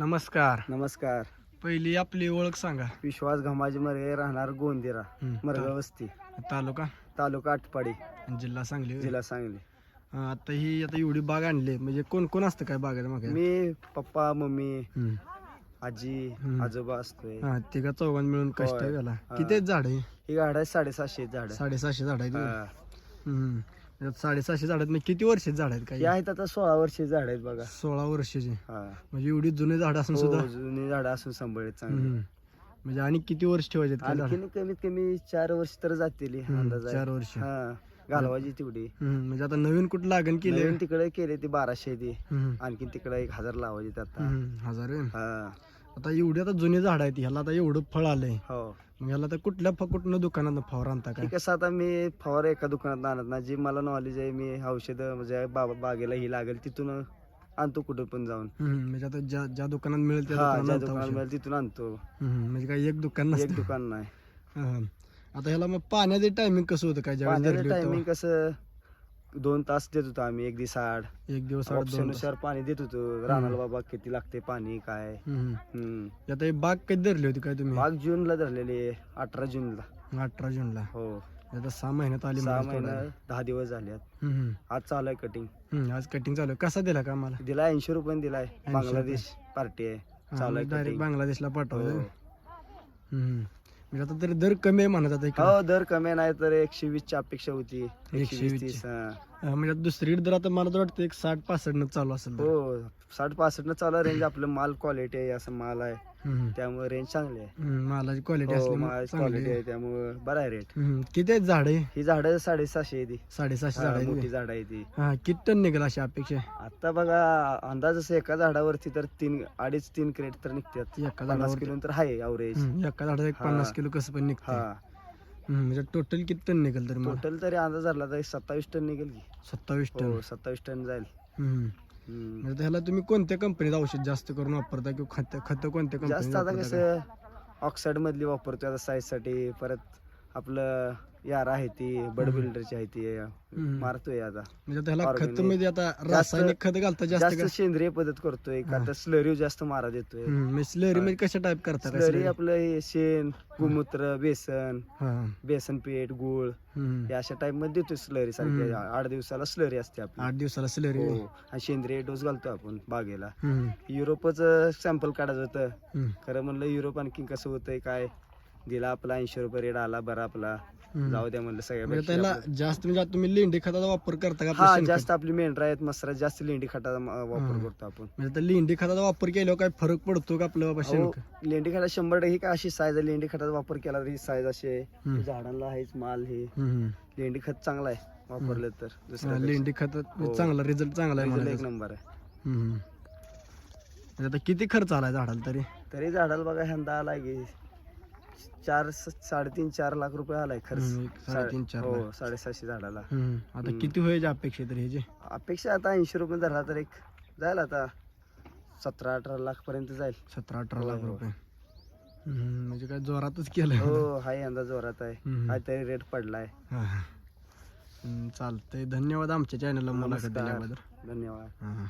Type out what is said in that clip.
नमस्कार. नमस्कार. पहिली आपली ओळख सांगा. विश्वास घमाजी मरे राहणार गोंदिरा हम्म, मरगा वस्ती ता- तालुका? तालुका आटपाडी. आणि जिल्हा सांगली होय. जिल्हा सांगली. आता ही आता एवढी बाग आणली. म्हणजे कोण कोण असतं काय बागेच्या मागे? मी पप्पा मम्मी. आजी हम्म. आजोबा असतोय. हा तिघा चौघां मिळून कष्ट होय. झाला हा. किती झाड आहे ही गाड आहे साडेसातशे झाड. साडेसहाशे झाड आहेत साडेसहाशे झाड आहेत म्हणजे किती वर्षाचे झाड आहेत ही काही आहेत आता सोळा वर्षे झाड आहेत बघा सोळा वर्षाची हा म्हणजे एवढी जुने झाड असून सुद्धा हो, जुनी झाड असून सांभाळत चांगली हम्म. म्हणजे आणि किती वर्ष ठेवायचे काय झाड आणखीन कमीत कमी चार वर्ष तर जातील अंदाज आहे. चार वर्ष हा घालवायची तेवढी हम्म. म्हणजे आता नवीन कुठं लागण केली नवीन तिकडे केले ती बाराशे ती. आणखीन तिकडे एक हजार लावायची ते आता. हजार आहे. हा आता एवढी आता जुने झाड आहेत ह्याला आता एवढं फळ आलंय. हो. मग ह्याला तर कुठल्या फ- कुठनं दुकानात फवार आणता काय? ठीक कसं आता मी फवार एका दुकानात आणत ना जी मला नॉलेज आहे मी औषधं म्हणजे बाबा बागेला ही लागेल तिथून आणतो कुठं पण जाऊन. हम्म. म्हणजे आता ज्या ज्या दुकानात मिळेल त्या हा दुकानात ज्या आणता दुकानात औषध. मिळेल तिथून आणतो. हम्म. म्हणजे काय एक दुकान एक नसतं. दुकान नाही. हा. आता ह्याला मग पाण्याचे टायमिंग कसं होतं काय? ज्यावेळेस पाण्याचं धरली होती टायमिंग कसं? दोन तास देत होतो आम्ही एक दिवस आड? एक दिवस आड दोन तास. पाणी देत होतो रानाला बाबा किती लागते पाणी काय हम्म. हम्म आता ही बाग कधी धरली होती काय तुम्ही बाग जूनला धरलेली आहे अठरा जूनला अठरा जूनला हो आता सहा महिन्यात आली सहा म्हणजे महिना तोडायला. दहा दिवस झाले आहेत. हम्म, हम्म. आज चालू आहे कटिंग हम्म, आज कटिंग चालू आहे कसा दिला का आम्हाला दिला ऐंशी रुपये दिलाय बांगलादेश पार्टी आहे चालू आहे डायरेक्ट cutting. बांगलादेशला हो. पाठवलं हम्म. म्हणजे आता तरी दर कमी आहे म्हणत आता इकडं. हो दर कमी नाही तर एकशे वीस ची अपेक्षा होती एकशे 120 वीस. तीस हा. म्हणजे आता दुसरीकडे दर आता मला तर वाटतं एक साठ पासष्ट न चालू असेल दर. हो साठ पासष्ट न चालू रेंज आपलं माल क्वालिटी आहे असं माल आहे हम्म, त्यामुळे रेंज चांगली आहे. हम्म. मालाची क्वालिटी हो असली क्वालिटी आहे. त्यामुळे बरं आहे रेट. किती आहेत झाड? आहे ही झाडं साडेसहाशे आहे ती. साडेसहाशे हा, झाड मोठी आहे झाड आहे ती. हा किती टन निघेल अशी अपेक्षा आहे? आता बघा अंदाज असं एका झाडावरती तर तीन अडीच तीन क्रेट तर निघतात. एका पन्नास झाडावर किलो तर आहे अवरेज हम्म, एका झाडात एक हा. पन्नास किलो कसं पण निघतं हा. म्हणजे टोटल किती टन निघेल तरी टोटल तरी अंदाज धरला तर सत्तावीस टन निघेल की. सत्तावीस टन. हो सत्तावीस टन जाईल. हम्म. म्हणजे ह्याला तुम्ही कोणत्या कंपनीत औषध जास्त करून वापरता किंवा खत खत कोणत्या जास्त आता कंपनी कसं ऑक्साईड मधली वापरतोय आता साईजसाठी परत आपलं यार आहे ती बड. बिल्डरची आहे ती. मारतोय आता म्हणजे त्याला खत. मध्ये आता रासायनिक खत घालता जास्त सेंद्रिय पद्धत करतोय का. तर स्लरी जास्त मारा देतोय स्लरी मध्ये कशा टाईप करता काय स्लरी? आपलं हे शेण गोमूत्र बेसन बेसन पीठ गुळ. हे अशा टाइपमध्ये देतोय स्लरी सारखी. आठ दिवसाला स्लरी असते आपली आठ दिवसाला स्लरी हो. आणि सेंद्रिय डोस घालतो आपण बागेला. युरोपच सॅम्पल काढायचं होतं. खरं म्हणलं युरोप आणखी कसं होतंय काय दिला आपला ऐंशी रुपये रेट आला बरा आपला हम्म. जाऊ द्या म्हणलं सगळ्या म्हणजे त्याला. जास्त म्हणजे आता तुम्ही लेंडी खताचा वापर करता का हा शेणखत? जास्त आपली मेंढरा आहेत मसरा जास्त लेंडी खटाचा म- वापर हम्म. करतो आपण म्हणजे त्या लेंडी खताचा वापर केल्यावर काय फरक पडतो का आपलं बाबा अहो, शेणखत लेंडी खटा शंभर टक्के का अशी साईज आहे लेंडी खटाचा वापर केला तर साईज अशी आहे हम्म. झाडांना आहेच माल हे हम्म. लेंडी खत चांगला आहे वापरलं तर हा, दुसऱ्या लेंडी खत हो. चांगला रिझल्ट चांगला आहे एक. नंबर आहे हम्म. म्हणजे आता किती खर्च आलाय झाडाला तरी तरी झाडाला बघा ह्यांदा आलाय की चार साडेतीन चार लाख रुपये आलाय खर्च हम्म, एक साडेतीन चार हो लाख. साडेसहाशे झाडाला हम्म. आता. किती व्हायची अपेक्षा तरी ह्याची अपेक्षा आता ऐंशी रुपये धरला तर एक जाईल आता सतरा अठरा लाख पर्यंत जाईल सतरा अठरा हो, लाख हो. रुपये हम्म, म्हणजे काय जोरातच केलं हो हाय यंदा जोरात आहे हम्म. काहीतरी रेट पडलाय हा. हम्म, चालतंय धन्यवाद आमच्या चॅनलला मुलाखत नमस्कार. दिल्याबद्दल धन्यवाद हा.